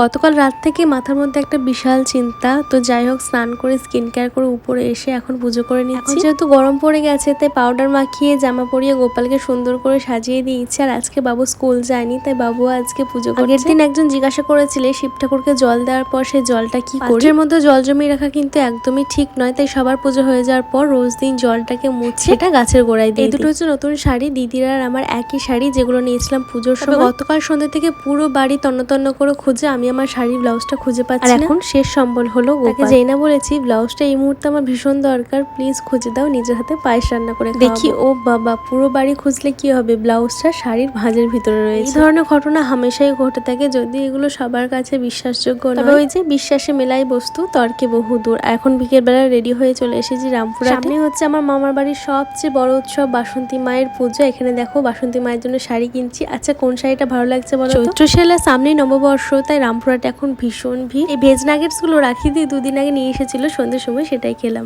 গতকাল রাত থেকে মাথার মধ্যে একটা বিশাল চিন্তা তো যাই হোক স্নান করে স্কিন কেয়ার করে উপরে এসে এখন পুজো করে নিচ্ছি। যেহেতু গরম পড়ে গেছে তাই পাউডার মাখিয়ে জামা পরিয়ে গোপালকে সুন্দর করে সাজিয়ে দিয়েছি। আর আজকে বাবু স্কুল যায়নি তাই বাবু আজকে পুজো আগের দিন একজন জিজ্ঞাসা করেছিলে শিব ঠাকুরকে জল দেওয়ার পর সেই জলটা কি করি মধ্যে জল জমিয়ে রাখা কিন্তু একদমই ঠিক নয় তাই সবার পুজো হয়ে যাওয়ার পর রোজ দিন জলটাকে মুছে এটা গাছের গোড়ায় দিই এই দুটো হচ্ছে নতুন শাড়ি দিদিরা আর আমার একই শাড়ি যেগুলো নিয়েছিলাম পুজোর সময়। গতকাল সন্ধ্যে থেকে পুরো বাড়ি তন্ন তন্ন করে খুঁজে আমি আমার শাড়ির ব্লাউজটা খুঁজে পাচ্ছি না। এখন শেষ সম্বল হলো তাকে যেই না বলেছি ব্লাউজটা এই মুহূর্তে আমার ভীষণ দরকার। প্লিজ খুঁজে দাও নিজের হাতে পায়েস রান্না করে দেখি ও বাবা পুরো বাড়ি খুঁজলে কি হবে? ব্লাউজটা শাড়ির ভাঁজের ভিতরে রয়েছে। এই ধরনের ঘটনা হামেশাই ঘটে থাকে। যদি এগুলো সবার কাছে বিশ্বাসযোগ্য তবে ওই যে বিশ্বাসে মেলাই বস্তু তর্কে বহু দূর। এখন বিকেল বেলা রেডি হয়ে চলে এসেছি রামপুর সামনে হচ্ছে আমার মামার বাড়ির সবচেয়ে বড় উৎসব বাসন্তী মায়ের পুজো। এখানে দেখো বাসন্তী মায়ের জন্য শাড়ি কিনছি। আচ্ছা কোন শাড়িটা ভালো লাগছে বলো? চৈত্র সেলা সামনেই নববর্ষ তাই রামপুরহাট এখন ভীষণ ভিড়। এই ভেজ নাগেটসগুলো রাখি দিয়ে দুদিন আগে নিয়ে এসেছিল, সন্ধ্যের সময় সেটাই খেলাম।